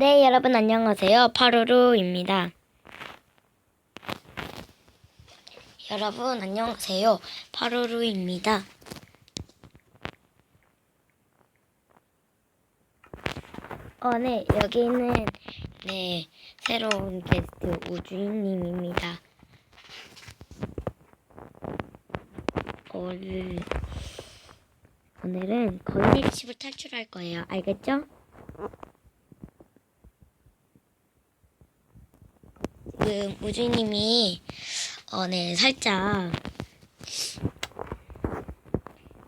네, 여러분 안녕하세요. 파루루입니다. 여러분 안녕하세요. 파루루입니다. 어, 네, 여기는 네 새로운 게스트 우주인님입니다. 오늘 오늘은 거인의 집을 탈출할 거예요. 알겠죠? 지금 우주님이 어 네 살짝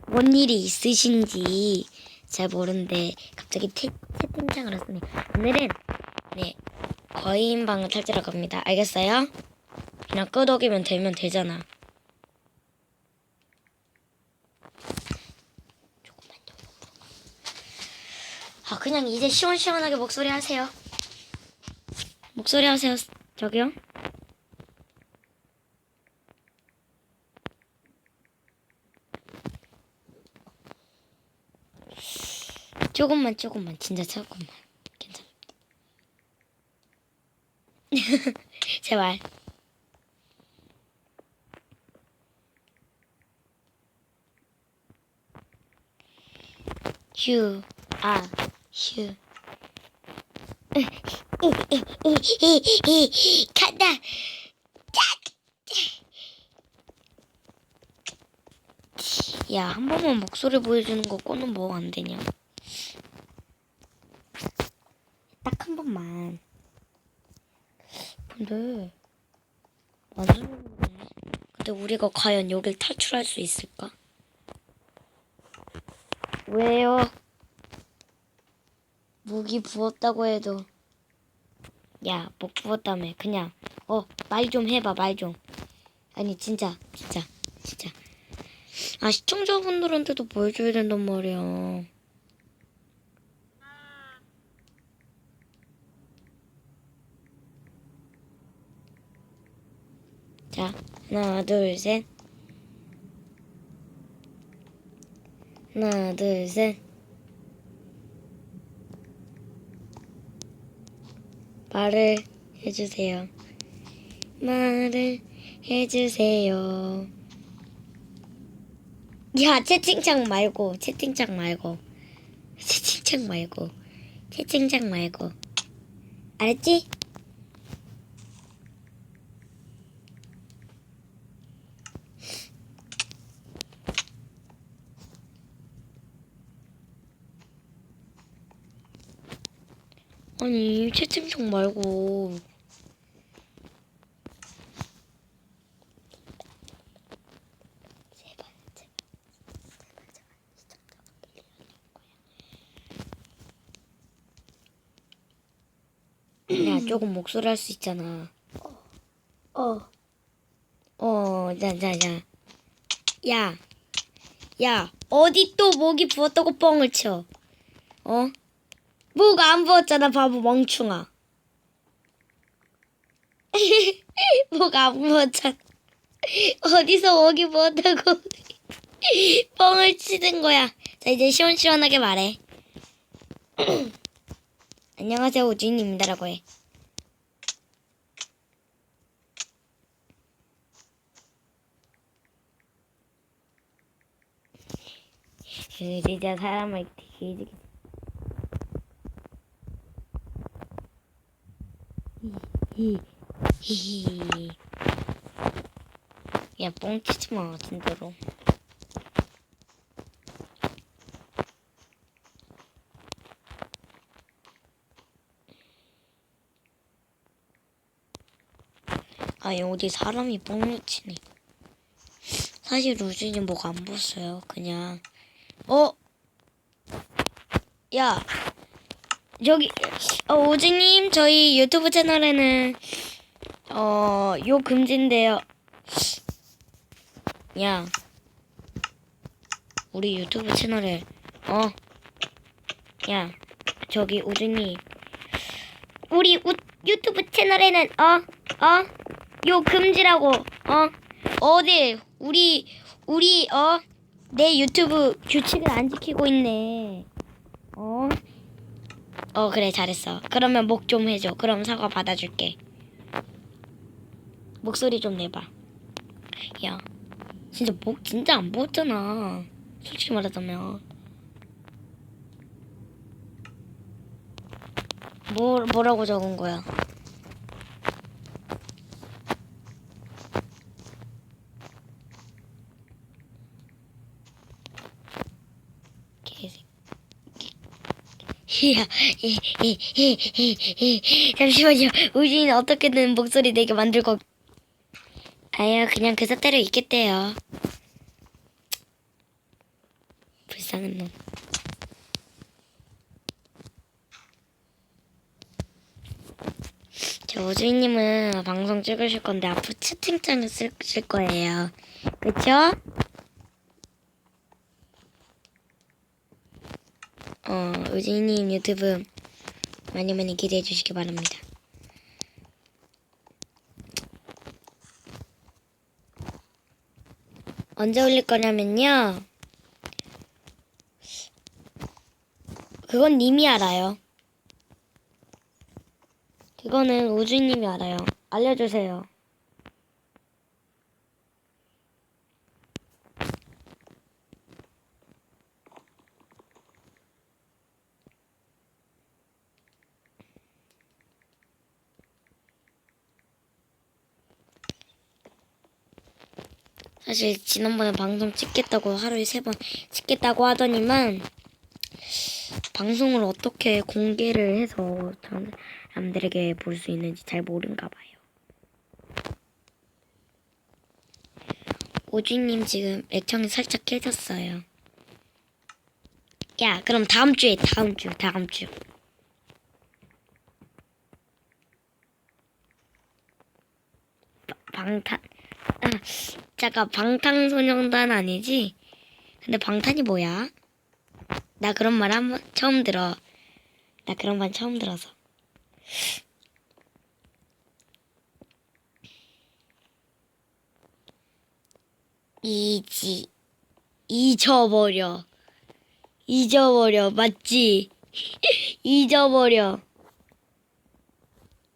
뭔 일이 있으신지 잘 모르는데 갑자기 채, 채팅창을 했으니 오늘은 네 거인방을 탈출할 겁니다. 알겠어요? 그냥 끄덕이면 되면 되잖아. 아 그냥 이제 시원시원하게 목소리 하세요. 목소리 하세요. 저기요. 조금만 조금만 진짜 조금만 괜찮습니다. 제발. 휴, 아, 휴. 간다. 야, 한 번만 목소리 보여주는 거 꺼는 뭐 안 되냐? 딱 한 번만. 근데 완전. 근데 우리가 과연 여길 탈출할 수 있을까? 왜요? 무기 부었다고 해도 야, 못 부었다며. 그냥 어, 말 좀 해봐, 말 좀. 아니 진짜, 진짜, 진짜. 아 시청자분들한테도 보여줘야 된단 말이야. 자, 하나, 둘, 셋. 하나, 둘, 셋. 말을 해주세요. 말을 해주세요. 야, 채팅창 말고, 채팅창 말고, 채팅창 말고, 채팅창 말고. 알았지? 아니, 채팅창 말고. 제발, 제발, 제발, 제발, 시청자분들 이러는 거야. 야, 조금 목소리 할 수 있잖아. 어, 어, 자, 자, 자. 야, 야, 어디 또 목이 부었다고 뻥을 쳐? 어? 목안 부었잖아, 바보 멍충아. 목안 부었잖아. 어디서 목이 부었다고 뻥을 치는 거야. 자, 이제 시원시원하게 말해. 안녕하세요, 우주인입니다라고 해. 그 진짜 사람을 되게 히히히. 야, 뻥치지 마, 진짜로. 아, 어디 사람이 뻥치네. 사실 루진이 뭐가 안 봤어요. 그냥. 어? 야. 저기, 어, 오즈님, 저희 유튜브 채널에는, 어, 요 금지인데요. 야. 우리 유튜브 채널에, 어? 야. 저기, 오즈님. 우리 우, 유튜브 채널에는, 어? 어? 요 금지라고, 어? 어디, 우리, 우리, 어? 내 유튜브 규칙을 안 지키고 있네. 어? 어 그래 잘했어. 그러면 목 좀 해줘. 그럼 사과 받아줄게. 목소리 좀 내봐. 야, 진짜 목 진짜 안 부었잖아. 솔직히 말하자면. 뭐 뭐라고 적은 거야? 개새끼. 야, 이, 이, 이, 이, 이. 잠시만요. 우진이 어떻게든 목소리 내게 만들 거. 아유, 그냥 그 사태로 있겠대요. 불쌍한 놈. 저 우주인님은 방송 찍으실 건데 앞으로 채팅창을 쓸, 쓸 거예요. 그쵸? 어, 우주인님 유튜브 많이 많이 기대해 주시기 바랍니다. 언제 올릴 거냐면요. 그건 님이 알아요. 그거는 우주님이 알아요. 알려주세요. 사실 지난번에 방송 찍겠다고 하루에 세 번 찍겠다고 하더니만 방송을 어떻게 공개를 해서 사람들에게 볼 수 있는지 잘 모른가 봐요. 오주님 지금 애청이 살짝 깨졌어요. 야, 그럼 다음 주에 다음 주 다음 주. 바- 방탄 아, 잠깐 방탄소년단 아니지? 근데 방탄이 뭐야? 나 그런 말 한 번 처음 들어. 나 그런 말 처음 들어서. 이지 잊어버려. 잊어버려. 맞지? 잊어버려.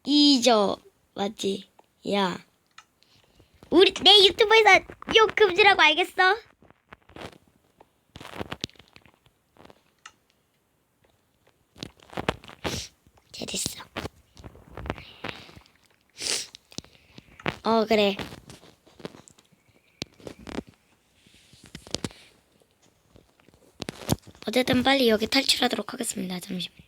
잊어. 맞지? 야. 우리 내 유튜브에서 욕 금지라고 알겠어? 잘했어. 어 그래. 어쨌든 빨리 여기 탈출하도록 하겠습니다. 잠시만.